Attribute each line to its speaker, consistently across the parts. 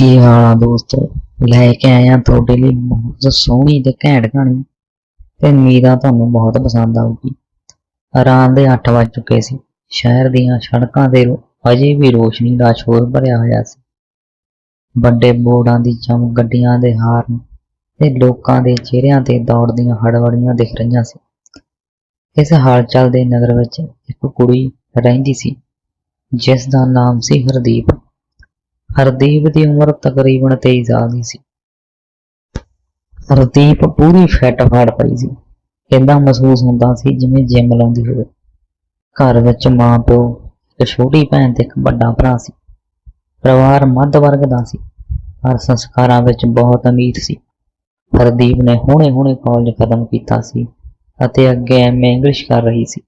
Speaker 1: ਕੀ ਹਾਲ ਆ ਦੋਸਤੋ? ਲੈ ਕੇ ਆਇਆ ਤੁਹਾਡੇ ਲਈ ਬਹੁਤ ਸੋਹਣੀ ਤੇ ਘੈਂਟ ਕਹਾਣੀ। ਤੇ ਉਮੀਦ ਆ ਤੁਹਾਨੂੰ ਬਹੁਤ ਪਸੰਦ ਆਊਗੀ। ਰਾਤ ਦੇ 8 ਵੱਜ ਚੁੱਕੇ ਸੀ। ਸ਼ਹਿਰ ਦੀਆਂ ਸੜਕਾਂ ਤੇ ਅਜੇ ਵੀ ਰੋਸ਼ਨੀ ਦਾ ਸ਼ੋਰ ਭਰਿਆ ਹੋਇਆ ਸੀ। ਵੱਡੇ ਬੋਰਡਾਂ ਦੀ ਚਮਕ, ਗੱਡੀਆਂ ਦੇ ਹਾਰਨ ਤੇ ਲੋਕਾਂ ਦੇ ਚਿਹਰਿਆਂ ਤੇ ਦੌੜਦੀਆਂ ਹੜਬੜੀਆਂ ਦਿਖ ਰਹੀਆਂ ਸੀ। ਇਸ ਹਾਲਚਲ ਦੇ ਨਗਰ ਵਿੱਚ ਇੱਕ ਕੁੜੀ ਰਹਿੰਦੀ ਸੀ ਜਿਸ ਦਾ ਨਾਮ ਸੀ ਹਰਦੀਪ। ਹਰਦੀਪ ਦੀ ਉਮਰ ਤਕਰੀਬਨ 23 ਸਾਲ ਦੀ ਸੀ। ਹਰਦੀਪ ਪੂਰੀ ਫਿੱਟ ਫਾੜ ਪਈ ਸੀ। ਏਦਾਂ ਮਹਿਸੂਸ ਹੁੰਦਾ ਸੀ ਜਿਵੇਂ ਜਿਮ ਲਾਉਂਦੀ ਹੋਵੇ। ਘਰ ਵਿੱਚ ਮਾਂ, ਪਿਓ ਇੱਕ ਛੋਟੀ ਭੈਣ ਤੇ ਇੱਕ ਵੱਡਾ ਭਰਾ ਸੀ। ਪਰਿਵਾਰ ਮੱਧ ਵਰਗ ਦਾ ਸੀ। ਪਰ ਸੰਸਕਾਰਾਂ ਵਿੱਚ ਬਹੁਤ ਅਮੀਰ ਸੀ। ਹਰਦੀਪ ਨੇ ਹੁਣੇ-ਹੁਣੇ ਕਾਲਜ ਖਤਮ ਕੀਤਾ ਸੀ ਅਤੇ ਅੱਗੇ ਐਮਏ ਇੰਗਲਿਸ਼ ਕਰ ਰਹੀ ਸੀ।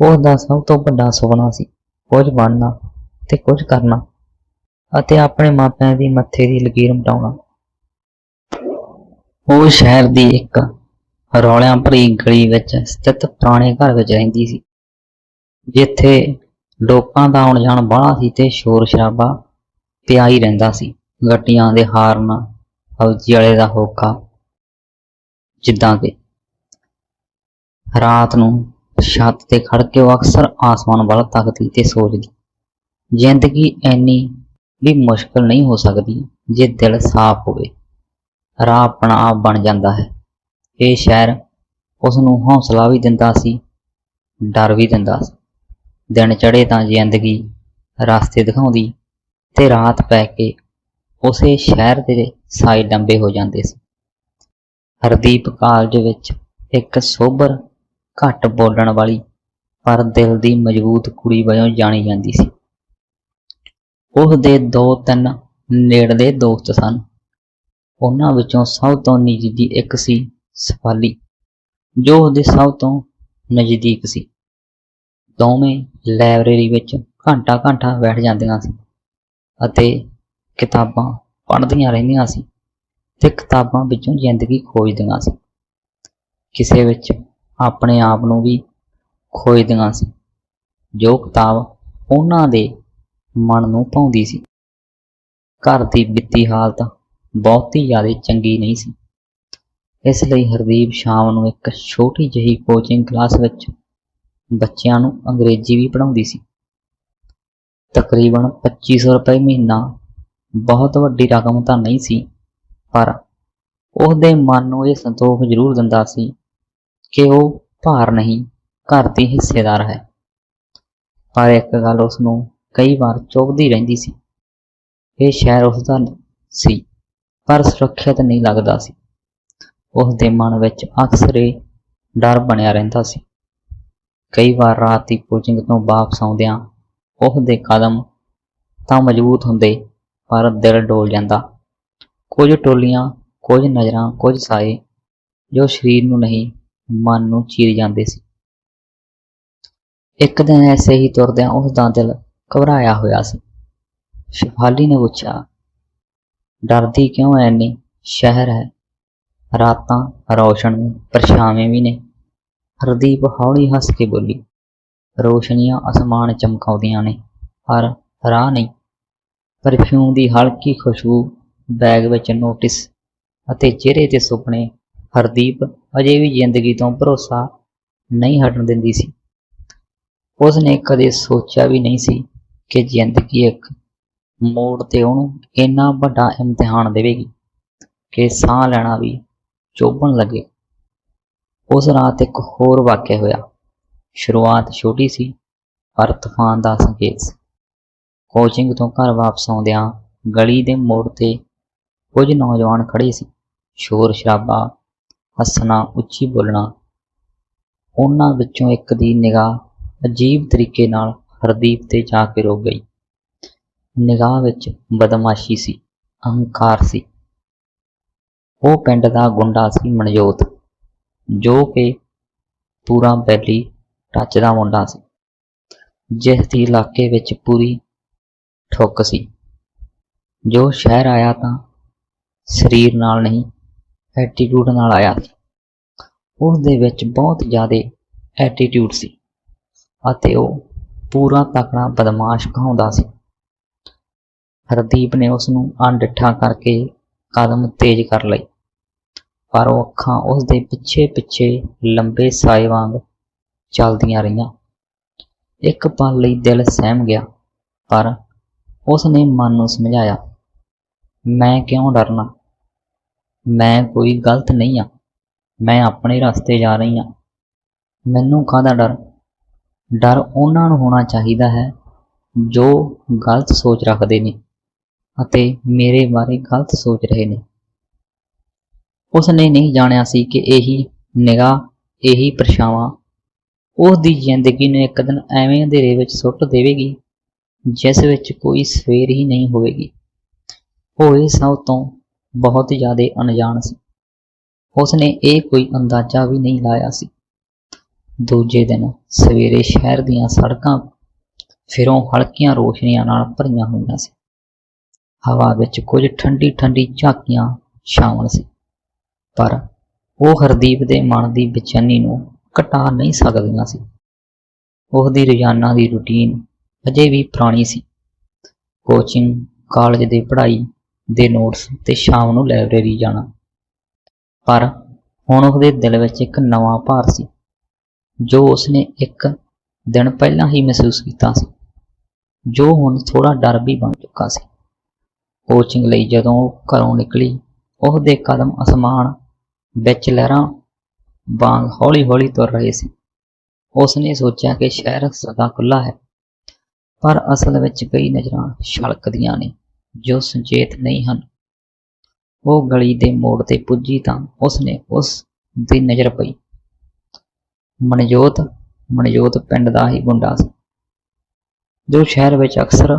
Speaker 1: ਉਸ ਦਾ ਸਭ ਤੋਂ ਵੱਡਾ ਸੁਪਨਾ ਸੀ ਕੁਝ ਬਣਨਾ ਤੇ ਕੁਝ ਕਰਨਾ। ਅਤੇ ਆਪਣੇ ਮਾਪਿਆਂ ਦੀ ਮੱਥੇ ਦੀ ਲਕੀਰ ਮਿਟਾਉਣਾ। ਉਹ ਸ਼ਹਿਰ ਦੀ ਇੱਕ ਰੌਲਿਆਂ ਭਰੀ ਗਲੀ ਵਿੱਚ ਸਥਿਤ ਪੁਰਾਣੇ ਘਰ ਵਿੱਚ ਰਹਿੰਦੀ ਸੀ, ਜਿੱਥੇ ਲੋਕਾਂ ਦਾ ਆਉਣ ਜਾਣ ਬਾਹਲਾ ਸੀ ਤੇ ਸ਼ੋਰ ਸ਼ਰਾਬਾ ਪਿਆ ਹੀ ਰਹਿੰਦਾ ਸੀ। ਗੱਡੀਆਂ ਦੇ ਹਾਰਨ ਫੌਜੀ ਵਾਲੇ ਦਾ ਹੋਕਾ, ਜਿੱਦਾਂ ਕਿ ਰਾਤ ਨੂੰ ਛੱਤ ਤੇ ਖੜ ਕੇ ਉਹ ਅਕਸਰ ਆਸਮਾਨ ਵੱਲ ਤੱਕਦੀ ਤੇ ਸੋਚਦੀ, ਜ਼ਿੰਦਗੀ ਐਨੀ ਵੀ ਮੁਸ਼ਕਲ ਨਹੀਂ ਹੋ ਸਕਦੀ ਜੇ ਦਿਲ ਸਾਫ਼ ਹੋਵੇ। ਰਾਹ ਆਪਣਾ ਆਪ ਬਣ ਜਾਂਦਾ ਹੈ। ਇਹ ਸ਼ਹਿਰ ਉਸ ਨੂੰ ਹੌਸਲਾ ਵੀ ਦਿੰਦਾ ਸੀ, ਡਰ ਵੀ ਦਿੰਦਾ ਸੀ। ਦਿਨ ਚੜ੍ਹੇ ਤਾਂ ਜ਼ਿੰਦਗੀ ਰਸਤੇ ਦਿਖਾਉਂਦੀ ਤੇ ਰਾਤ ਪੈ ਕੇ ਉਸੇ ਸ਼ਹਿਰ ਦੇ ਸਾਈ ਡੰਬੇ ਹੋ ਜਾਂਦੇ ਸੀ। ਹਰਦੀਪ ਕਾਲਜ ਵਿੱਚ ਇੱਕ ਸੋਬਰ ਘੱਟ ਬੋਲਣ ਵਾਲੀ ਪਰ ਦਿਲ ਦੀ ਮਜ਼ਬੂਤ ਕੁੜੀ ਵਜੋਂ ਜਾਣੀ ਜਾਂਦੀ ਸੀ। ਉਸ ਦੇ ਦੋ ਤਿੰਨ ਨੇੜਲੇ ਦੋਸਤ ਸਨ। ਉਹਨਾਂ ਵਿੱਚੋਂ ਸਭ ਤੋਂ ਨਜ਼ਦੀਕੀ ਇੱਕ ਸੀ ਸਫਾਲੀ, ਜੋ ਉਹਦੇ ਸਭ ਤੋਂ ਨਜ਼ਦੀਕ ਸੀ। ਦੋਵੇਂ ਲਾਇਬ੍ਰੇਰੀ ਵਿੱਚ ਘੰਟਾ ਘੰਟਾ ਬੈਠ ਜਾਂਦੀਆਂ ਸੀ ਅਤੇ ਕਿਤਾਬਾਂ ਪੜ੍ਹਦੀਆਂ ਰਹਿੰਦੀਆਂ ਸੀ ਤੇ ਕਿਤਾਬਾਂ ਵਿੱਚੋਂ ਜ਼ਿੰਦਗੀ ਖੋਜਦੀਆਂ ਸੀ। ਕਿਸੇ ਵਿੱਚ ਆਪਣੇ ਆਪ ਨੂੰ ਵੀ ਖੋਜਦੀਆਂ ਸੀ, ਜੋ ਕਿਤਾਬ ਉਹਨਾਂ ਦੇ ਮਨ ਨੂੰ ਭਾਉਂਦੀ ਸੀ। ਘਰ ਦੀ ਵਿੱਤੀ ਹਾਲਤ ਬਹੁਤੀ ਜ਼ਿਆਦਾ ਚੰਗੀ ਨਹੀਂ ਸੀ। ਇਸ ਲਈ ਹਰਦੀਪ ਸ਼ਾਮ ਨੂੰ ਇੱਕ ਛੋਟੀ ਜਿਹੀ ਕੋਚਿੰਗ ਕਲਾਸ ਵਿੱਚ ਬੱਚਿਆਂ ਨੂੰ ਅੰਗਰੇਜ਼ੀ ਵੀ ਪੜ੍ਹਾਉਂਦੀ ਸੀ। ਤਕਰੀਬਨ 2500 ਰੁਪਏ ਮਹੀਨਾ ਬਹੁਤ ਵੱਡੀ ਰਕਮ ਤਾਂ ਨਹੀਂ ਸੀ, ਪਰ ਉਸ ਮਨ ਨੂੰ ਇਹ ਸੰਤੋਖ ਜ਼ਰੂਰ ਦਿੰਦਾ ਸੀ ਕਿ ਉਹ ਭਾਰ ਨਹੀਂ, ਘਰ ਦੀ ਹਿੱਸੇਦਾਰ ਹੈ। ਪਰ ਇੱਕ ਗੱਲ ਉਸ ਨੂੰ ਕਈ ਵਾਰ ਚੁਭਦੀ ਰਹਿੰਦੀ ਸੀ। ਇਹ ਸ਼ਹਿਰ ਉਸ ਦਾ ਸੀ, ਪਰ ਸੁਰੱਖਿਅਤ ਨਹੀਂ ਲੱਗਦਾ ਸੀ। ਉਸ ਦੇ ਮਨ ਵਿੱਚ ਅਕਸਰ ਇਹ ਡਰ ਬਣਿਆ ਰਹਿੰਦਾ ਸੀ। ਕਈ ਵਾਰ ਰਾਤ ਦੀ ਕੋਚਿੰਗ ਤੋਂ ਵਾਪਸ ਆਉਂਦਿਆਂ ਉਸ ਦੇ ਕਦਮ ਤਾਂ ਮਜ਼ਬੂਤ ਹੁੰਦੇ, ਪਰ ਦਿਲ ਡੋਲ ਜਾਂਦਾ। ਕੁਝ ਟੋਲੀਆਂ, ਕੁਝ ਨਜ਼ਰਾਂ, ਕੁਝ ਸਾਏ ਜੋ ਸਰੀਰ ਨੂੰ ਨਹੀਂ, ਮਨ ਨੂੰ ਚੀਰ ਜਾਂਦੇ ਸੀ। ਇੱਕ ਦਿਨ ਐਸੇ ਹੀ ਤੁਰਦਿਆਂ ਉਸ ਦਾ ਦਿਲ ਘਬਰਾਇਆ ਹੋਇਆ ਸੀ। ਸ਼ਿਫਾਲੀ ਨੇ ਪੁੱਛਿਆ, ਡਰਦੀ ਕਿਉਂ ਐ ਇੰਨੀ? ਸ਼ਹਿਰ ਹੈ। ਰਾਤਾਂ ਰੌਸ਼ਨ ਨੇ ਪਰਛਾਵੇਂ ਵੀ ਨੇ। ਹਰਦੀਪ ਹੌਲੀ ਹੱਸ ਕੇ ਬੋਲੀ, ਰੋਸ਼ਨੀਆਂ ਅਸਮਾਨ ਚਮਕਾਉਂਦੀਆਂ ਨੇ, ਪਰ ਰਾਹ ਨਹੀਂ। ਪਰਫਿਊਮ ਦੀ ਹਲਕੀ ਖੁਸ਼ਬੂ ਬੈਗ ਵਿੱਚ ਨੋਟਿਸ ਅਤੇ ਚਿਹਰੇ ਤੇ ਸੁਪਨੇ ਹਰਦੀਪ ਅਜੇ ਵੀ ਜ਼ਿੰਦਗੀ ਤੋਂ ਭਰੋਸਾ ਨਹੀਂ ਹਟਣ ਦਿੰਦੀ ਸੀ। ਉਸ ਨੇ ਕਦੇ ਸੋਚਿਆ ਵੀ ਨਹੀਂ ਸੀ ਕਿ ਜ਼ਿੰਦਗੀ ਇੱਕ ਮੋੜ ਤੇ ਉਹਨੂੰ ਇੰਨਾ ਵੱਡਾ ਇਮਤਿਹਾਨ ਦੇਵੇਗੀ ਕਿ ਸਾਹ ਲੈਣਾ ਵੀ ਚੋਬਣ ਲੱਗੇ। ਉਸ ਰਾਤ ਇੱਕ ਹੋਰ ਵਾਕਿਆ ਹੋਇਆ। ਸ਼ੁਰੂਆਤ ਛੋਟੀ ਸੀ ਪਰ ਤੂਫਾਨ ਦਾ ਸੰਕੇਤ ਸੀ। ਕੋਚਿੰਗ ਤੋਂ ਘਰ ਵਾਪਸ ਆਉਂਦਿਆਂ ਗਲੀ ਦੇ ਮੋੜ ਤੇ ਕੁਝ ਨੌਜਵਾਨ ਖੜੇ ਸੀ। ਸ਼ੋਰ ਸ਼ਰਾਬਾ, ਹੱਸਣਾ, ਉੱਚੀ ਬੋਲਣਾ, ਉਹਨਾਂ ਵਿੱਚੋਂ ਇੱਕ ਦੀ ਨਿਗਾਹ ਅਜੀਬ ਤਰੀਕੇ ਨਾਲ ਹਰਦੀਪ ਤੇ ਜਾ ਕੇ ਰੁਕ ਗਈ। ਨਿਗਾਹ ਵਿੱਚ ਬਦਮਾਸ਼ੀ ਸੀ, ਅਹੰਕਾਰ ਸੀ। ਉਹ ਪਿੰਡ ਦਾ ਗੁੰਡਾ ਸੀ ਮਨਜੋਤ, ਜੋ ਕਿ ਪੂਰਾ ਬੈਲੀ ਟੱਚ ਦਾ ਮੁੰਡਾ ਸੀ, ਜਿਸ ਦੀ ਇਲਾਕੇ ਵਿੱਚ ਪੂਰੀ ਠੁੱਕ ਸੀ। ਜੋ ਸ਼ਹਿਰ ਆਇਆ ਤਾਂ ਸਰੀਰ ਨਾਲ ਨਹੀਂ ਐਟੀਟਿਊਡ ਨਾਲ ਆਇਆ ਸੀ। ਉਸ ਦੇ ਵਿੱਚ ਬਹੁਤ ਜ਼ਿਆਦਾ ਐਟੀਟਿਊਡ ਸੀ ਅਤੇ ਉਹ ਪੂਰਾ ਤਕੜਾ ਬਦਮਾਸ਼ ਕਹਾਉਂਦਾ ਸੀ। ਹਰਦੀਪ ਨੇ ਉਸ ਨੂੰ ਅਣਡਿੱਠਾ ਕਰਕੇ ਕਦਮ ਤੇਜ਼ ਕਰ ਲਏ। ਪਰ ਉਹ ਅੱਖਾਂ ਉਸ ਦੇ ਪਿੱਛੇ ਪਿੱਛੇ ਲੰਬੇ ਸਾਏ ਵਾਂਗ ਚੱਲਦੀਆਂ ਰਹੀਆਂ। ਇੱਕ ਪਲ ਲਈ ਦਿਲ ਸਹਿਮ ਗਿਆ, ਪਰ ਉਸ ਨੇ ਮਨ ਨੂੰ ਸਮਝਾਇਆ, ਮੈਂ ਕਿਉਂ ਡਰਨਾ? ਮੈਂ ਕੋਈ ਗਲਤ ਨਹੀਂ ਆ। ਮੈਂ ਆਪਣੇ ਰਸਤੇ ਜਾ ਰਹੀ ਹਾਂ ਮੈਨੂੰ ਕਾਹਦਾ ਡਰ? ਡਰ ਉਹਨਾਂ ਨੂੰ ਹੋਣਾ ਚਾਹੀਦਾ ਹੈ ਜੋ ਗਲਤ ਸੋਚ ਰੱਖਦੇ ਨੇ ਅਤੇ ਮੇਰੇ ਬਾਰੇ ਗਲਤ ਸੋਚ ਰਹੇ ਨੇ। ਉਸ ਨੇ ਨਹੀਂ ਜਾਣਿਆ ਸੀ ਕਿ ਇਹੀ ਨਿਗਾਹ, ਇਹੀ ਪਰਛਾਵਾਂ ਉਸ ਦੀ ਜ਼ਿੰਦਗੀ ਨੂੰ ਇੱਕ ਦਿਨ ਐਵੇਂ ਅੰਧੇਰੇ ਵਿੱਚ ਸੁੱਟ ਦੇਵੇਗੀ ਜਿਸ ਵਿੱਚ ਕੋਈ ਸਵੇਰ ਹੀ ਨਹੀਂ ਹੋਵੇਗੀ। ਉਹ ਇਹ ਸਭ ਤੋਂ ਬਹੁਤ ਜ਼ਿਆਦਾ ਅਣਜਾਣ ਸੀ। ਉਸ ਨੇ ਇਹ ਕੋਈ ਅੰਦਾਜ਼ਾ ਵੀ ਨਹੀਂ ਲਾਇਆ ਸੀ। ਦੂਜੇ ਦਿਨ ਸਵੇਰੇ ਸ਼ਹਿਰ ਦੀਆਂ ਸੜਕਾਂ ਫਿਰੋਂ ਹਲਕੀਆਂ ਰੋਸ਼ਨੀਆਂ ਨਾਲ ਭਰੀਆਂ ਹੋਈਆਂ ਸੀ। ਹਵਾ ਵਿੱਚ ਕੁਝ ਠੰਡੀ ਠੰਡੀ ਝਾਕੀਆਂ ਸ਼ਾਮਲ ਸੀ, ਪਰ ਉਹ ਹਰਦੀਪ ਦੇ ਮਨ ਦੀ ਬੇਚੈਨੀ ਨੂੰ ਘਟਾ ਨਹੀਂ ਸਕਦੀਆਂ ਸੀ। ਉਸ ਦੀ ਰੋਜ਼ਾਨਾ ਦੀ ਰੁਟੀਨ ਅਜੇ ਵੀ ਪੁਰਾਣੀ ਸੀ। ਕੋਚਿੰਗ, ਕਾਲਜ ਦੇ ਪੜ੍ਹਾਈ ਦੇ ਨੋਟਸ ਤੇ ਸ਼ਾਮ ਨੂੰ ਲਾਇਬ੍ਰੇਰੀ ਜਾਣਾ। ਪਰ ਹੁਣ ਉਹਦੇ ਦਿਲ ਵਿੱਚ ਇੱਕ ਨਵਾਂ ਭਾਰ ਸੀ। ਜੋ ਉਸਨੇ ਇੱਕ ਦਿਨ ਪਹਿਲਾਂ ਹੀ ਮਹਿਸੂਸ ਕੀਤਾ ਸੀ, ਜੋ ਹੁਣ ਥੋੜਾ ਡਰ ਵੀ ਬਣ ਚੁੱਕਾ ਸੀ। ਕੋਚਿੰਗ ਲਈ ਜਦੋਂ ਉਹ ਘਰੋਂ ਨਿਕਲੀ, ਉਹਦੇ ਕਦਮ ਅਸਮਾਨ ਵਿੱਚ ਲਹਿਰਾਂ ਵਾਂਗ ਹੌਲੀ-ਹੌਲੀ ਤੁਰ ਰਹੇ ਸੀ। ਉਸਨੇ ਸੋਚਿਆ ਕਿ ਸ਼ਹਿਰ ਸਦਾ ਖੁੱਲਾ ਹੈ, ਪਰ ਅਸਲ ਵਿੱਚ ਕਈ ਨਜ਼ਰਾਂ ਛਲਕਦੀਆਂ ਨੇ ਜੋ ਸੁਚੇਤ ਨਹੀਂ ਹਨ। ਉਹ ਗਲੀ ਦੇ ਮੋੜ ਤੇ ਪੁੱਜੀ ਤਾਂ ਉਸਨੇ ਉਸ ਦੀ ਨਜ਼ਰ ਪਈ। ਮਨਜੋਤ ਮਨਜੋਤ ਪਿੰਡ ਦਾ ਹੀ ਗੁੰਡਾ ਸੀ। ਜੋ ਸ਼ਹਿਰ ਵਿੱਚ ਅਕਸਰ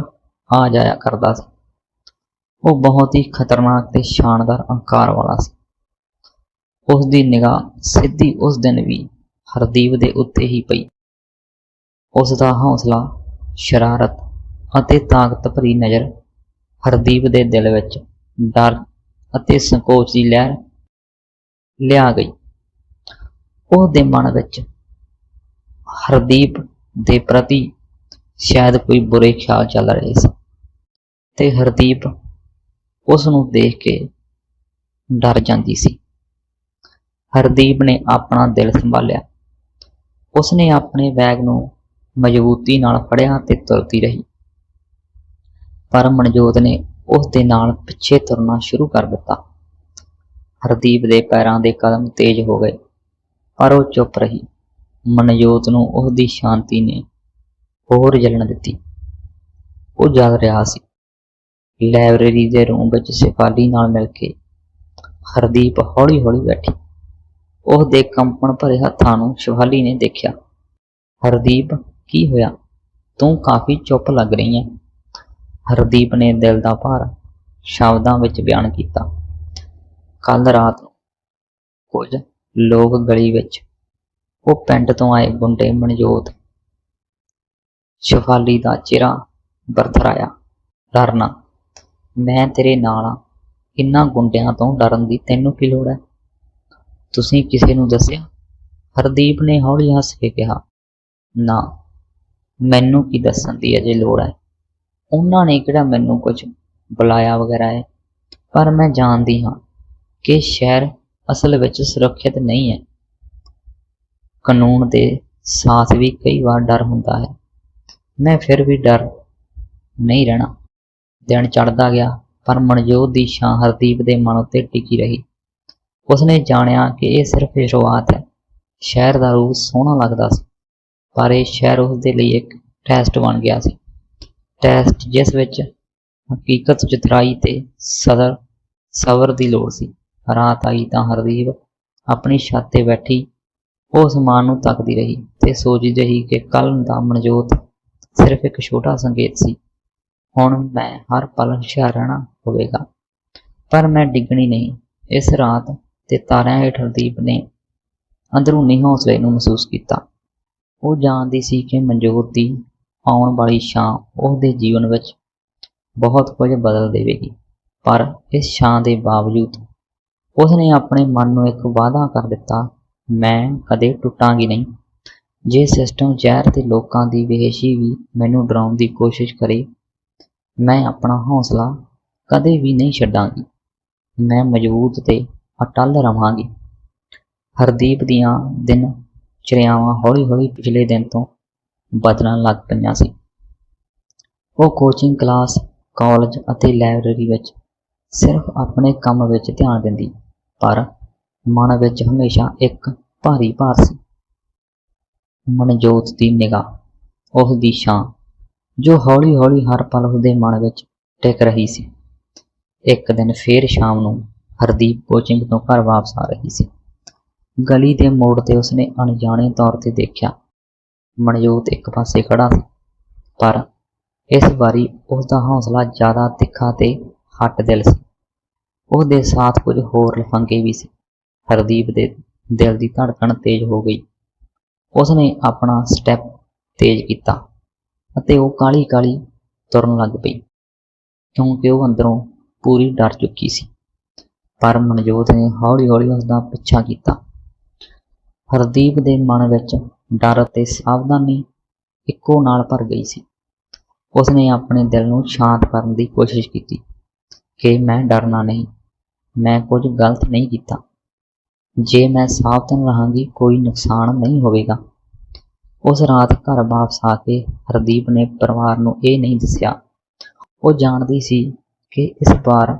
Speaker 1: ਆ ਜਾਇਆ ਕਰਦਾ ਸੀ। ਉਹ ਬਹੁਤ ਹੀ ਖਤਰਨਾਕ ਤੇ ਸ਼ਾਨਦਾਰ ਅਹੰਕਾਰ ਵਾਲਾ ਸੀ। ਉਸ ਦੀ ਨਿਗਾਹ ਸਿੱਧੀ ਉਸ ਦਿਨ ਵੀ ਹਰਦੀਪ ਦੇ ਉੱਤੇ ਹੀ ਪਈ। ਉਸ ਦਾ ਹੌਸਲਾ, ਸ਼ਰਾਰਤ ਅਤੇ ਤਾਕਤ ਭਰੀ ਨਜ਼ਰ ਹਰਦੀਪ ਦੇ ਦਿਲ ਵਿੱਚ ਡਰ ਅਤੇ ਸੰਕੋਚ ਦੀ ਲਹਿਰ ਲਿਆ ਗਈ। ਉਸ ਦੇ ਮਨ ਵਿੱਚ ਹਰਦੀਪ ਦੇ ਪ੍ਰਤੀ ਸ਼ਾਇਦ ਕੋਈ ਬੁਰੇ ਖਿਆਲ ਚੱਲ ਰਹੇ ਸਨ। ਤੇ ਹਰਦੀਪ ਉਸ ਨੂੰ ਦੇਖ ਕੇ ਡਰ ਜਾਂਦੀ ਸੀ। ਹਰਦੀਪ ਨੇ ਆਪਣਾ ਦਿਲ ਸੰਭਾਲਿਆ। ਉਸਨੇ ਆਪਣੇ ਬੈਗ ਨੂੰ ਮਜ਼ਬੂਤੀ ਨਾਲ ਫੜਿਆ ਤੇ ਤੁਰਦੀ ਰਹੀ। ਪਰ ਮਨਜੋਤ ਨੇ ਉਸ ਦੇ ਨਾਲ ਪਿੱਛੇ ਤੁਰਨਾ ਸ਼ੁਰੂ ਕਰ ਦਿੱਤਾ। ਹਰਦੀਪ ਦੇ ਪੈਰਾਂ ਦੇ ਕਦਮ ਤੇਜ਼ ਹੋ ਗਏ, ਪਰ ਉਹ ਚੁੱਪ ਰਹੀ। ਮਨਜੋਤ ਨੂੰ ਉਸ ਸ਼ਾਂਤੀ ਨੇ ਹੋਰ ਜਲਣ ਦਿੱਤੀ। ਉਹ ਜਲ ਰਿਹਾ ਸੀ। ਲਾਇਬ੍ਰੇਰੀ ਦੇ ਰੂਮ ਵਿੱਚ ਸ਼ਿਫਾਲੀ ਨਾਲ ਮਿਲ ਕੇ ਹਰਦੀਪ ਹੌਲੀ-ਹੌਲੀ ਬੈਠੀ। ਉਸ ਦੇ ਕੰਪਨ ਭਰੇ ਹੱਥਾਂ ਨੂੰ ਸ਼ਿਵਾਲੀ ਨੇ ਦੇਖਿਆ। ਹਰਦੀਪ, ਕੀ ਹੋਇਆ? ਤੂੰ ਕਾਫੀ ਚੁੱਪ ਲੱਗ ਰਹੀ ਹੈ। ਹਰਦੀਪ ਨੇ ਦਿਲ ਦਾ ਭਾਰ ਸ਼ਬਦਾਂ ਵਿੱਚ ਬਿਆਨ ਕੀਤਾ। ਕੱਲ ਰਾਤ ਨੂੰ ਕੁਝ ਲੋਕ ਗਲੀ ਵਿੱਚ ਉਹ ਪਿੰਡ ਤੋਂ ਆਏ ਗੁੰਡੇ ਮਨਜੋਤ। ਸ਼ਿਵਾਲੀ ਦਾ ਚਿਹਰਾ ਬਰਥਰਾਇਆ ਡਰਨਾ, ਮੈਂ ਤੇਰੇ ਨਾਲ ਆ। ਇਨ੍ਹਾਂ ਗੁੰਡਿਆਂ ਤੋਂ ਡਰਨ ਦੀ ਤੈਨੂੰ ਕੀ ਲੋੜ ਹੈ? ਤੁਸੀਂ ਕਿਸੇ ਨੂੰ ਦੱਸਿਆ? ਹਰਦੀਪ ਨੇ ਹੌਲੀ ਹੱਸ ਕੇ ਕਿਹਾ, ਨਾ, ਮੈਨੂੰ ਕੀ ਦੱਸਣ ਦੀ ਅਜੇ ਲੋੜ ਹੈ? ਉਹਨਾਂ ਨੇ ਕਿਹੜਾ ਮੈਨੂੰ ਕੁਝ ਬੁਲਾਇਆ ਵਗੈਰਾ ਹੈ? ਪਰ ਮੈਂ ਜਾਣਦੀ ਹਾਂ ਕਿ ਸ਼ਹਿਰ ਅਸਲ ਵਿੱਚ ਸੁਰੱਖਿਅਤ ਨਹੀਂ ਹੈ। ਕਾਨੂੰਨ ਦੇ ਸਾਥ ਵੀ ਕਈ ਵਾਰ ਡਰ ਹੁੰਦਾ ਹੈ। ਮੈਂ ਫਿਰ ਵੀ ਡਰ ਨਹੀਂ ਰਹਿਣਾ। ਦਿਨ ਚੜਦਾ ਗਿਆ, ਪਰ ਮਨਜੋਤ ਦੀ ਛਾਂ ਹਰਦੀਪ ਦੇ ਮਨ ਉੱਤੇ ਟਿਕੀ ਰਹੀ। ਉਸਨੇ ਜਾਣਿਆ ਕਿ ਇਹ ਸਿਰਫ ਸ਼ੁਰੂਆਤ ਹੈ। ਸ਼ਹਿਰ ਦਾ ਰੂਪ ਸੋਹਣਾ ਲੱਗਦਾ ਸੀ, ਪਰ ਇਹ ਸ਼ਹਿਰ ਉਸ ਦੇ ਲਈ ਇੱਕ ਟੈਸਟ ਬਣ ਗਿਆ ਸੀ। ਟੈਸਟ ਜਿਸ ਵਿੱਚ ਹਕੀਕਤ ਚਤਰਾਈ ਤੇ ਸਦਰ ਸਬਰ ਦੀ ਲੋੜ ਸੀ। ਰਾਤ ਆਈ ਤਾਂ ਹਰਦੀਪ ਆਪਣੀ ਛੱਤ ਤੇ ਬੈਠੀ ਉਹ ਅਸਮਾਨ ਨੂੰ ਤੱਕਦੀ ਰਹੀ ਤੇ ਸੋਚਦੀ ਰਹੀ ਕਿ ਕੱਲ ਦਾ ਮਨਜੋਤ ਸਿਰਫ ਇੱਕ ਛੋਟਾ ਸੰਕੇਤ ਸੀ। ਹੁਣ ਮੈਂ ਹਰ ਪਲ ਹੁਸ਼ਿਆਰ ਰਹਿਣਾ ਹੋਵੇਗਾ। ਪਰ ਮੈਂ ਡਿੱਗਣੀ ਨਹੀਂ। ਇਸ ਰਾਤ ਤੇ ਤਾਰਿਆਂ ਹੇਠ ਹਰਦੀਪ ਨੇ ਅੰਦਰੂਨੀ ਹੌਸਲੇ ਨੂੰ ਮਹਿਸੂਸ ਕੀਤਾ। ਉਹ ਜਾਣਦੀ ਸੀ ਕਿ ਮਨਜੋਤ ਦੀ ਆਉਣ ਵਾਲੀ ਛਾਂ ਉਸ ਜੀਵਨ ਵਿੱਚ ਬਹੁਤ ਕੁਝ ਬਦਲ ਦੇਵੇਗੀ। ਪਰ ਇਸ ਛਾਂ ਦੇ ਬਾਵਜੂਦ ਉਸਨੇ ਆਪਣੇ ਮਨ ਨੂੰ ਇੱਕ ਵਾਅਦਾ ਕਰ ਦਿੱਤਾ ਮੈਂ ਕਦੇ ਟੁੱਟਾਂਗੀ ਨਹੀਂ। ਜੇ ਸਿਸਟਮ ਜ਼ਹਿਰ ਤੇ ਲੋਕਾਂ ਦੀ ਵੇਹਸ਼ੀ ਵੀ ਮੈਨੂੰ ਡਰਾਉਣ ਦੀ ਕੋਸ਼ਿਸ਼ ਕਰੇ, ਮੈਂ ਆਪਣਾ ਹੌਸਲਾ ਕਦੇ ਵੀ ਨਹੀਂ ਛੱਡਾਂਗੀ। ਮੈਂ ਮਜ਼ਬੂਤ ਤੇ ਅਟਲ ਰਹਾਂਗੀ ਹਰਦੀਪ ਦੀਆਂ ਦਿਨ ਚਰਿਆਵਾਂ ਹੌਲੀ-ਹੌਲੀ ਪਿਛਲੇ ਦਿਨ ਤੋਂ ਬਦਲਣ ਲੱਗ ਪਈਆਂ ਸੀ। ਉਹ ਕੋਚਿੰਗ ਕਲਾਸ ਕਾਲਜ ਅਤੇ ਲਾਇਬ੍ਰੇਰੀ ਵਿੱਚ ਸਿਰਫ ਆਪਣੇ ਕੰਮ ਵਿੱਚ ਧਿਆਨ ਦਿੰਦੀ, ਪਰ ਮਨ ਵਿੱਚ ਹਮੇਸ਼ਾ ਇੱਕ ਭਾਰੀ ਭਾਰ ਸੀ। ਮਨਜੋਤ ਦੀ ਨਿਗਾਹ ਉਸ ਦੀ ਛਾਂ, ਜੋ ਹੌਲੀ-ਹੌਲੀ ਹਰ ਪਲ ਉਸਦੇ ਮਨ ਵਿੱਚ ਟਿਕ ਰਹੀ ਸੀ। ਇੱਕ ਦਿਨ ਫੇਰ ਸ਼ਾਮ ਨੂੰ ਹਰਦੀਪ ਕੋਚਿੰਗ ਤੋਂ ਘਰ ਵਾਪਸ ਆ ਰਹੀ ਸੀ। ਗਲੀ ਦੇ ਮੋੜ ਤੇ ਉਸਨੇ ਅਣਜਾਣੇ ਤੌਰ ਤੇ ਦੇਖਿਆ, ਮਨਜੋਤ ਇੱਕ ਪਾਸੇ ਖੜਾ ਸੀ। ਪਰ ਇਸ ਵਾਰੀ ਉਸ ਦਾ ਹੌਸਲਾ ਜ਼ਿਆਦਾ ਤਿੱਖਾ ਤੇ ਹੱਟ ਦਿਲ ਸੀ। ਉਸ ਸਾਥ ਕੁਝ ਹੋਰ ਲਫੰਗੇ ਵੀ ਸੀ। ਹਰਦੀਪ ਦੇ ਦਿਲ ਦੀ ਧੜਕਣ ਤੇਜ਼ ਹੋ ਗਈ। ਉਸਨੇ ਆਪਣਾ ਸਟੈਪ ਤੇਜ਼ ਕੀਤਾ ਅਤੇ ਉਹ ਕਾਲੀ ਕਾਲੀ ਤੁਰਨ ਲੱਗ ਪਈ, ਕਿਉਂਕਿ ਉਹ ਅੰਦਰੋਂ ਪੂਰੀ ਡਰ ਚੁੱਕੀ ਸੀ। ਪਰ ਮਨਜੋਤ ਨੇ ਹੌਲੀ ਹੌਲੀ ਉਸ ਦਾ ਪਿੱਛਾ ਕੀਤਾ। ਹਰਦੀਪ ਦੇ ਮਨ ਵਿੱਚ ਡਰ ਅਤੇ ਸਾਵਧਾਨੀ ਇੱਕੋ ਨਾਲ ਭਰ ਗਈ ਸੀ। ਉਸਨੇ ਆਪਣੇ ਦਿਲ ਨੂੰ ਸ਼ਾਂਤ ਕਰਨ ਦੀ ਕੋਸ਼ਿਸ਼ ਕੀਤੀ ਕਿ ਮੈਂ ਡਰਨਾ ਨਹੀਂ, ਮੈਂ ਕੁਝ ਗਲਤ ਨਹੀਂ ਕੀਤਾ। ਜੇ ਮੈਂ ਸਾਵਧਾਨ ਰਹਾਂਗੀ, ਕੋਈ ਨੁਕਸਾਨ ਨਹੀਂ ਹੋਵੇਗਾ। ਉਸ ਰਾਤ ਘਰ ਵਾਪਸ ਆ ਕੇ ਹਰਦੀਪ ਨੇ ਪਰਿਵਾਰ ਨੂੰ ਇਹ ਨਹੀਂ ਦੱਸਿਆ। ਉਹ ਜਾਣਦੀ ਸੀ ਕਿ ਇਸ ਵਾਰ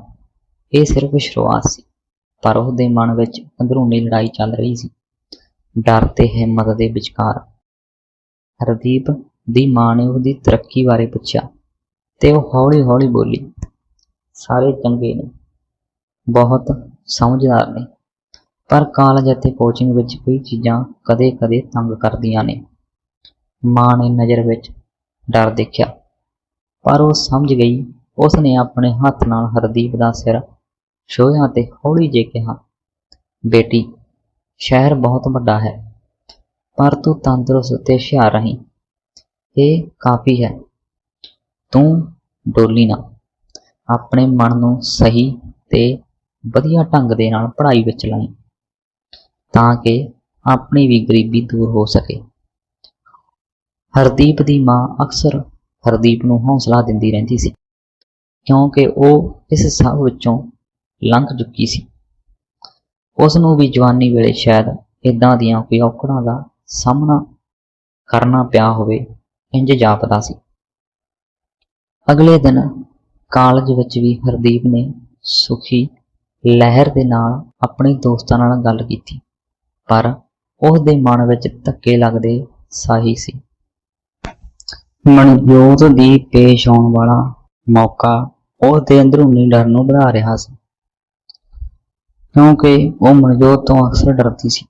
Speaker 1: ਇਹ ਸਿਰਫ ਸ਼ੁਰੂਆਤ ਸੀ, ਪਰ ਉਸ ਦੇ ਮਨ ਵਿੱਚ ਅੰਦਰੂਨੀ ਲੜਾਈ ਚੱਲ ਰਹੀ ਸੀ। ਡਰ ਤੇ ਹਿੰਮਤ ਦੇ ਵਿਚਕਾਰ ਹਰਦੀਪ ਦੀ ਮਾਂ ਨੇ ਉਹਦੀ ਤਰੱਕੀ ਬਾਰੇ ਪੁੱਛਿਆ ਤੇ ਉਹ ਹੌਲੀ-ਹੌਲੀ ਬੋਲੀ, ਸਾਰੇ ਚੰਗੇ ਨੇ, ਬਹੁਤ ਸਮਝਦਾਰ ਨੇ। ਪਰ ਕਾਲਜ ਅਤੇ ਕੋਚਿੰਗ ਵਿੱਚ ਕਈ ਚੀਜ਼ਾਂ ਕਦੇ-ਕਦੇ ਤੰਗ ਕਰਦੀਆਂ ਨੇ। ਮਾਂ ਨੇ ਨਜ਼ਰ ਵਿੱਚ ਡਰ ਦੇਖਿਆ, ਪਰ ਉਹ ਸਮਝ ਗਈ ਉਸ ਨੇ ਆਪਣੇ ਹੱਥ ਨਾਲ ਹਰਦੀਪ ਦਾ ਸਿਰ ਛੋਹਿਆ ਤੇ ਹੌਲੀ ਜੇ ਕਿਹਾ, ਬੇਟੀ, ਸ਼ਹਿਰ ਬਹੁਤ ਵੱਡਾ ਹੈ, ਪਰ ਤੂੰ ਤੰਦਰੁਸਤ ਤੇ ਹੁਸ਼ਿਆਰ ਰਹੀਂ। ਇਹ ਕਾਫੀ ਹੈ। ਤੂੰ ਡੋਲੀ ਨਾ, ਆਪਣੇ ਮਨ ਨੂੰ ਸਹੀ ਤੇ ਵਧੀਆ ਢੰਗ ਦੇ ਨਾਲ ਪੜ੍ਹਾਈ ਵਿੱਚ ਲਾਈ। ਤਾਂ ਕਿ ਆਪਣੀ ਵੀ ਗਰੀਬੀ ਦੂਰ ਹੋ ਸਕੇ। ਹਰਦੀਪ ਦੀ ਮਾਂ ਅਕਸਰ ਹਰਦੀਪ ਨੂੰ ਹੌਸਲਾ ਦਿੰਦੀ ਰਹਿੰਦੀ ਸੀ, ਕਿਉਂਕਿ ਉਹ ਇਸ ਸਭ ਵਿੱਚੋਂ ਲੰਘ ਚੁੱਕੀ ਸੀ। ਉਸ ਨੂੰ ਵੀ ਜਵਾਨੀ ਵੇਲੇ ਸ਼ਾਇਦ ਇਦਾਂ ਦੀਆਂ ਕੋਈ ਔਕੜਾਂ ਦਾ ਸਾਹਮਣਾ ਕਰਨਾ ਪਿਆ ਹੋਵੇ ਇੰਜ ਜਾਪਦਾ ਸੀ। ਅਗਲੇ ਦਿਨ ਕਾਲਜ ਵਿੱਚ ਵੀ ਹਰਦੀਪ ਨੇ ਸੁਖੀ ਲਹਿਰ ਦੇ ਨਾਲ ਆਪਣੇ ਦੋਸਤਾਂ ਨਾਲ ਗੱਲ ਕੀਤੀ। ਪਰ ਉਸ ਦੇ ਮਨ ਵਿੱਚ ਧੱਕੇ ਲੱਗਦੇ ਸਾਹੀ ਸੀ। ਮਨਜੋਤ ਦੀ ਪੇਸ਼ ਆਉਣ ਵਾਲਾ ਮੌਕਾ ਉਸ ਦੇ ਅੰਦਰੂਨੀ ਡਰ ਨੂੰ ਵਧਾ ਰਿਹਾ ਸੀ। ਕਿਉਂਕਿ ਉਹ ਮਨਜੋਤ ਤੋਂ ਅਕਸਰ ਡਰਦੀ ਸੀ।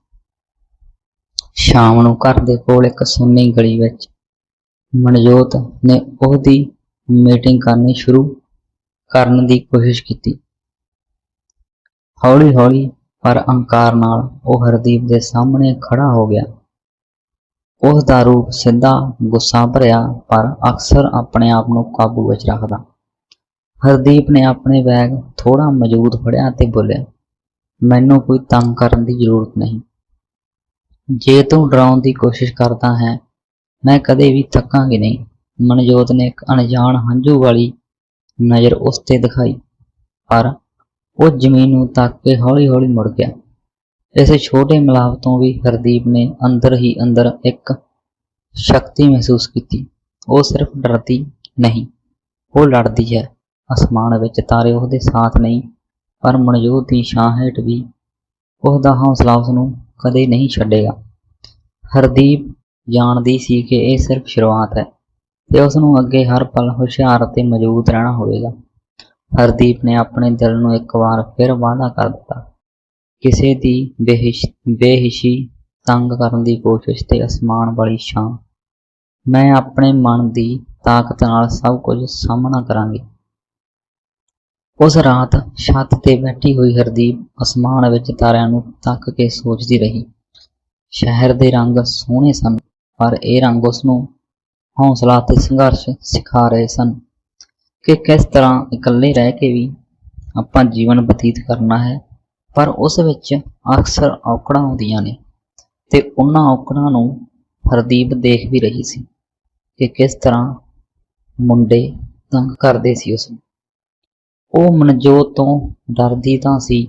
Speaker 1: ਸ਼ਾਮ ਨੂੰ ਘਰ ਦੇ ਕੋਲ ਇੱਕ ਸੁੰਨੀ ਗਲੀ ਵਿੱਚ ਮਨਜੋਤ ਨੇ ਉਹਦੀ ਮੀਟਿੰਗ ਕਰਨੀ ਸ਼ੁਰੂ ਕਰਨ ਦੀ ਕੋਸ਼ਿਸ਼ ਕੀਤੀ। ਹੌਲੀ-ਹੌਲੀ ਪਰ ਅਹੰਕਾਰ ਨਾਲ ਉਹ ਹਰਦੀਪ ਦੇ ਸਾਹਮਣੇ ਖੜਾ ਹੋ ਗਿਆ। ਉਸ ਦਾ ਰੂਪ ਸਿੱਧਾ ਗੁੱਸਾ ਭਰਿਆ, ਪਰ ਅਕਸਰ ਆਪਣੇ ਆਪ ਨੂੰ ਕਾਬੂ ਵਿੱਚ ਰੱਖਦਾ। ਹਰਦੀਪ ਨੇ ਆਪਣੇ ਬੈਗ ਥੋੜਾ ਮਜ਼ਬੂਤ ਫੜਿਆ ਤੇ ਬੋਲਿਆ, ਮੈਨੂੰ ਕੋਈ ਤੰਗ ਕਰਨ ਦੀ ਜ਼ਰੂਰਤ ਨਹੀਂ। ਜੇ ਤੂੰ ਡਰਾਉਣ ਦੀ ਕੋਸ਼ਿਸ਼ ਕਰਦਾ ਹੈ, ਮੈਂ ਕਦੇ ਵੀ ਥੱਕਾਂਗੀ ਨਹੀਂ। ਮਨਜੋਤ ਨੇ ਇੱਕ ਅਣਜਾਣ ਹੰਝੂ ਵਾਲੀ ਨਜ਼ਰ ਉਸ ਤੇ ਦਿਖਾਈ, ਪਰ ਉਹ ਜ਼ਮੀਨ ਨੂੰ ਤੱਕ ਕੇ ਹੌਲੀ-ਹੌਲੀ ਮੁੜ ਗਿਆ। ਇਸ ਛੋਟੇ ਮਿਲਾਪ ਤੋਂ ਵੀ ਹਰਦੀਪ ਨੇ ਅੰਦਰ ਹੀ ਅੰਦਰ ਇੱਕ ਸ਼ਕਤੀ ਮਹਿਸੂਸ ਕੀਤੀ। ਉਹ ਸਿਰਫ ਡਰਦੀ ਨਹੀਂ, ਉਹ ਲੜਦੀ ਹੈ। ਅਸਮਾਨ ਵਿੱਚ ਤਾਰੇ ਉਹਦੇ ਸਾਥ ਨਹੀਂ, ਪਰ ਮਨਜੋਤ ਦੀ ਛਾਂ ਹੇਠ ਵੀ ਉਸ ਹੌਸਲਾ ਉਸ ਨੂੰ ਕਦੇ ਨਹੀਂ ਛੱਡੇਗਾ। ਹਰਦੀਪ ਜਾਣਦੀ ਸੀ ਕਿ ਇਹ ਸਿਰਫ ਸ਼ੁਰੂਆਤ ਹੈ ਤੇ ਉਸ ਨੂੰ ਅੱਗੇ ਹਰ ਪਲ ਹੁਸ਼ਿਆਰ ਅਤੇ ਮੌਜੂਦ ਰਹਿਣਾ ਹੋਵੇਗਾ। ਹਰਦੀਪ ਨੇ ਆਪਣੇ ਦਿਲ ਨੂੰ ਇੱਕ ਵਾਰ ਫਿਰ ਵਾਅਦਾ ਕਰ ਦਿੱਤਾ। ਕਿਸੇ ਦੀ ਬੇਹਿਸ਼, ਬੇਹਿਸ਼ੀ ਤੰਗ ਕਰਨ ਦੀ ਕੋਸ਼ਿਸ਼ ਤੇ ਅਸਮਾਨ ਵਾਲੀ ਛਾਂ। ਮੈਂ ਆਪਣੇ ਮਨ ਦੀ ਤਾਕਤ ਨਾਲ ਸਭ ਕੁਝ ਸਾਹਮਣਾ ਕਰਾਂਗੀ। ਉਸ ਰਾਤ ਛੱਤ ਤੇ ਬੈਠੀ ਹੋਈ ਹਰਦੀਪ ਅਸਮਾਨ ਵਿੱਚ ਤਾਰਿਆਂ ਨੂੰ ਤੱਕ ਕੇ ਸੋਚਦੀ ਰਹੀ। ਸ਼ਹਿਰ ਦੇ ਰੰਗ ਸੋਹਣੇ ਸਨ, ਪਰ ਇਹ ਰੰਗ ਉਸ ਨੂੰ ਹੌਸਲਾ ਤੇ ਸੰਘਰਸ਼ ਸਿਖਾ ਰਹੇ ਸਨ। ਕਿ ਕਿਸ ਤਰ੍ਹਾਂ ਇਕੱਲੇ ਰਹਿ ਕੇ ਵੀ ਆਪਾਂ ਜੀਵਨ ਬਤੀਤ ਕਰਨਾ ਹੈ, ਪਰ ਉਸ ਵਿੱਚ ਅਕਸਰ ਔਕੜਾਂ ਆਉਂਦੀਆਂ ਨੇ ਤੇ ਉਹਨਾਂ ਔਕੜਾਂ ਨੂੰ ਹਰਦੀਪ ਦੇਖ ਵੀ ਰਹੀ ਸੀ ਕਿ ਕਿਸ ਤਰ੍ਹਾਂ ਮੁੰਡੇ ਤੰਗ ਕਰਦੇ ਸੀ ਉਸ ਨੂੰ। ਉਹ ਮਨਜੋਤ ਤੋਂ ਡਰਦੀ ਤਾਂ ਸੀ,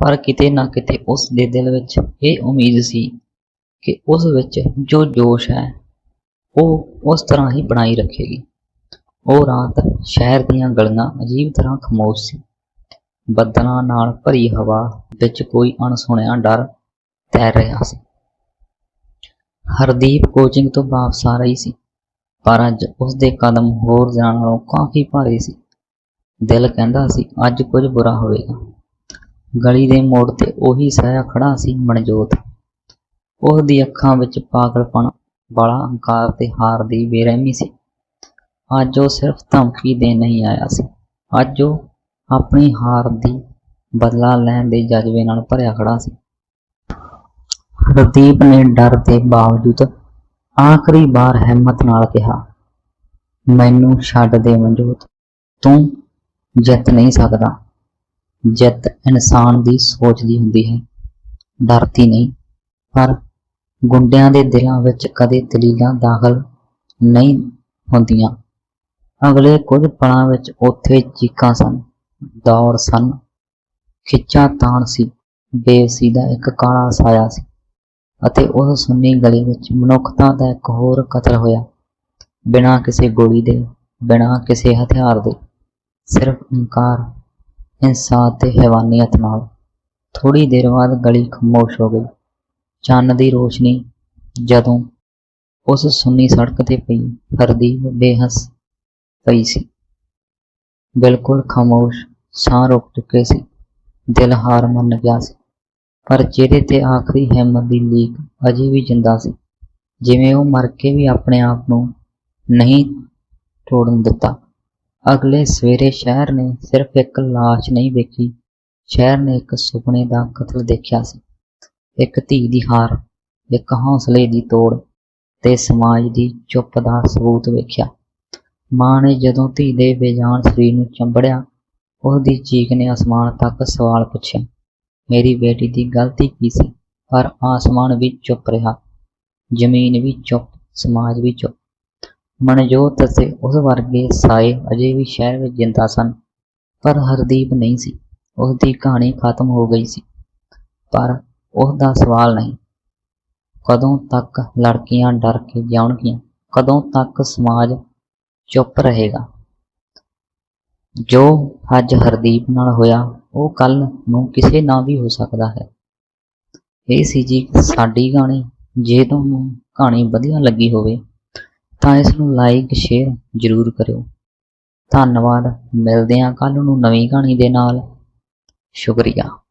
Speaker 1: ਪਰ ਕਿਤੇ ਨਾ ਕਿਤੇ ਉਸ ਦੇ ਦਿਲ ਵਿੱਚ ਇਹ ਉਮੀਦ ਸੀ ਕਿ ਉਸ ਵਿੱਚ ਜੋ ਜੋਸ਼ ਹੈ, ਉਹ ਉਸ ਤਰ੍ਹਾਂ ਹੀ ਬਣਾਈ ਰੱਖੇਗੀ। ਉਹ ਰਾਤ ਸ਼ਹਿਰ ਦੀਆਂ ਗਲੀਆਂ ਅਜੀਬ ਤਰ੍ਹਾਂ ਖਾਮੋਸ਼ ਸੀ। ਬੱਦਲਾਂ ਨਾਲ ਭਰੀ ਹਵਾ ਵਿੱਚ ਕੋਈ ਅਣਸੁਣਿਆ ਡਰ ਤੈਰ ਰਿਹਾ ਸੀ। ਹਰਦੀਪ ਕੋਚਿੰਗ ਤੋਂ ਵਾਪਸ ਆ ਰਹੀ ਸੀ, ਪਰ ਅੱਜ ਉਸ ਦੇ ਕਦਮ ਹੋਰ ਦਿਨਾਂ ਨਾਲੋਂ ਕਾਫੀ ਭਾਰੀ ਸੀ। ਦਿਲ ਕਹਿੰਦਾ ਸੀ, ਅੱਜ ਕੁਝ ਬੁਰਾ ਹੋਵੇਗਾ। ਗਲੀ ਦੇ ਮੋੜ ਤੇ ਉਹੀ ਸਹਿਆ ਖੜਾ ਸੀ ਮਨਜੋਤ। ਉਸ ਦੀ ਅੱਖਾਂ ਵਿੱਚ ਪਾਗਲਪਣ ਵਾਲਾ ਹੰਕਾਰ ਤੇ ਹਾਰ ਦੀ ਬੇਰਹਿਮੀ ਸੀ। ਅੱਜ ਉਹ ਸਿਰਫ ਧਮਕੀ ਦੇ ਨਹੀਂ ਆਇਆ ਸੀ। ਅੱਜ ਉਹ ਆਪਣੀ ਹਾਰ ਦੀ ਬਦਲਾ ਲੈਣ ਦੇ ਜਜ਼ਬੇ ਨਾਲ ਭਰਿਆ ਖੜਾ ਸੀ। ਹਰਦੀਪ ਨੇ ਡਰ ਦੇ ਬਾਵਜੂਦ ਆਖਰੀ ਵਾਰ ਹਿੰਮਤ ਨਾਲ ਕਿਹਾ, ਮੈਨੂੰ ਛੱਡ ਦੇ ਮਨਜੋਤ, ਤੂੰ ਜਿੱਤ ਨਹੀਂ ਸਕਦਾ। ਜਿੱਤ ਇਨਸਾਨ ਦੀ ਸੋਚ ਦੀ ਹੁੰਦੀ ਹੈ, ਡਰਦੀ ਨਹੀਂ। ਪਰ ਗੁੰਡਿਆਂ ਦੇ ਦਿਲਾਂ ਵਿੱਚ ਕਦੇ ਦਲੀਲਾਂ ਦਾਖਲ ਨਹੀਂ ਹੁੰਦੀਆਂ। ਅਗਲੇ ਕੁਝ ਪਲਾਂ ਵਿੱਚ ਉੱਥੇ ਚੀਕਾਂ ਸਨ, ਦੌੜ ਸਨ, ਖਿੱਚਾ ਤਾਣ ਸੀ ਬੇਵਸੀ ਦਾ ਇੱਕ ਕਾਲਾ ਸਾਇਆ ਸੀ ਅਤੇ ਉਹ ਸੁੰਨੀ ਗਲੀ ਵਿੱਚ ਮਨੁੱਖਤਾ ਦਾ ਇੱਕ ਹੋਰ ਕਤਲ ਹੋਇਆ। ਬਿਨਾਂ ਕਿਸੇ ਗੋਲੀ ਦੇ, ਬਿਨਾਂ ਕਿਸੇ ਹਥਿਆਰ ਦੇ, ਸਿਰਫ ਇਨਕਾਰ, ਇਨਸਾਫ ਤੇ ਹੈਵਾਨੀਅਤ ਨਾਲ। ਥੋੜੀ ਦੇਰ ਬਾਅਦ ਗਲੀ ਖਾਮੋਸ਼ ਹੋ ਗਈ। ਚੰਨ ਦੀ ਰੋਸ਼ਨੀ ਜਦੋਂ ਉਸ ਸੁੰਨੀ ਸੜਕ ਤੇ ਪਈ, ਹਰਦੀਪ ਬੇਹੱਸ ਪਈ ਸੀ। ਬਿਲਕੁਲ ਖਾਮੋਸ਼, ਸਾਹ ਰੁਕ ਚੁੱਕੇ ਸੀ। ਦਿਲ ਹਾਰ ਮੰਨ ਗਿਆ ਸੀ। ਪਰ ਚਿਹਰੇ ਤੇ ਆਖਰੀ ਹਿੰਮਤ ਦੀ ਲੀਕ ਅਜੇ ਵੀ ਜਿੰਦਾ ਸੀ। ਜਿਵੇਂ ਉਹ ਮਰ ਕੇ ਵੀ ਆਪਣੇ ਆਪ ਨੂੰ ਨਹੀਂ ਤੋੜਨ ਦਿੱਤਾ। ਅਗਲੇ ਸਵੇਰੇ ਸ਼ਹਿਰ ਨੇ ਸਿਰਫ ਇੱਕ ਲਾਸ਼ ਨਹੀਂ ਵੇਖੀ, ਸ਼ਹਿਰ ਨੇ ਇੱਕ ਸੁਪਨੇ ਦਾ ਕਤਲ ਦੇਖਿਆ ਸੀ। ਇੱਕ ਧੀ ਦੀ ਹਾਰ, ਇੱਕ ਹੌਸਲੇ ਦੀ ਤੋੜ ਤੇ ਸਮਾਜ ਦੀ ਚੁੱਪ ਦਾ ਸਬੂਤ ਵੇਖਿਆ। ਮਾਂ ਨੇ ਜਦੋਂ ਧੀ ਦੇ ਬੇਜਾਨ ਸਰੀਰ ਨੂੰ ਚੰਬੜਿਆ ਉਸ ਦੀ ਚੀਕ ਨੇ ਅਸਮਾਨ ਤੱਕ ਸਵਾਲ ਪੁੱਛਿਆ, ਮੇਰੀ ਬੇਟੀ ਦੀ ਗਲਤੀ ਕੀ ਸੀ? ਪਰ ਆਸਮਾਨ ਵੀ ਚੁੱਪ ਰਿਹਾ, ਜ਼ਮੀਨ ਵੀ ਚੁੱਪ, ਸਮਾਜ ਵੀ ਚੁੱਪ। ਮਨਜੋਤ ਅਤੇ ਉਸ ਵਰਗੇ ਸਾਏ ਅਜੇ ਵੀ ਸ਼ਹਿਰ ਵਿੱਚ ਜਿੰਦਾ ਸਨ, ਪਰ ਹਰਦੀਪ ਨਹੀਂ ਸੀ। ਉਸ ਦੀ ਕਹਾਣੀ ਖਤਮ ਹੋ ਗਈ ਸੀ, ਪਰ ਉਸ ਦਾ ਸਵਾਲ ਨਹੀਂ। ਕਦੋਂ ਤੱਕ ਲੜਕੀਆਂ ਡਰ ਕੇ ਜਾਣਗੀਆਂ? ਕਦੋਂ ਤੱਕ ਸਮਾਜ ਚੁੱਪ ਰਹੇਗਾ। ਜੋ ਅੱਜ ਹਰਦੀਪ ਨਾਲ ਹੋਇਆ, ਉਹ ਕੱਲ ਨੂੰ ਕਿਸੇ ਨਾਲ ਵੀ ਹੋ ਸਕਦਾ ਹੈ। ਇਹ ਸੀ ਜੀ ਸਾਡੀ ਕਹਾਣੀ। ਜੇ ਤੁਹਾਨੂੰ ਕਹਾਣੀ ਵਧੀਆ ਲੱਗੀ ਹੋਵੇ, ਤਾਂ ਇਸ ਨੂੰ ਲਾਈਕ ਸ਼ੇਅਰ ਜ਼ਰੂਰ ਕਰਿਓ। ਧੰਨਵਾਦ। ਮਿਲਦੇ ਹਾਂ ਕੱਲ ਨੂੰ ਨਵੀਂ ਕਹਾਣੀ ਦੇ ਨਾਲ। ਸ਼ੁਕਰੀਆ।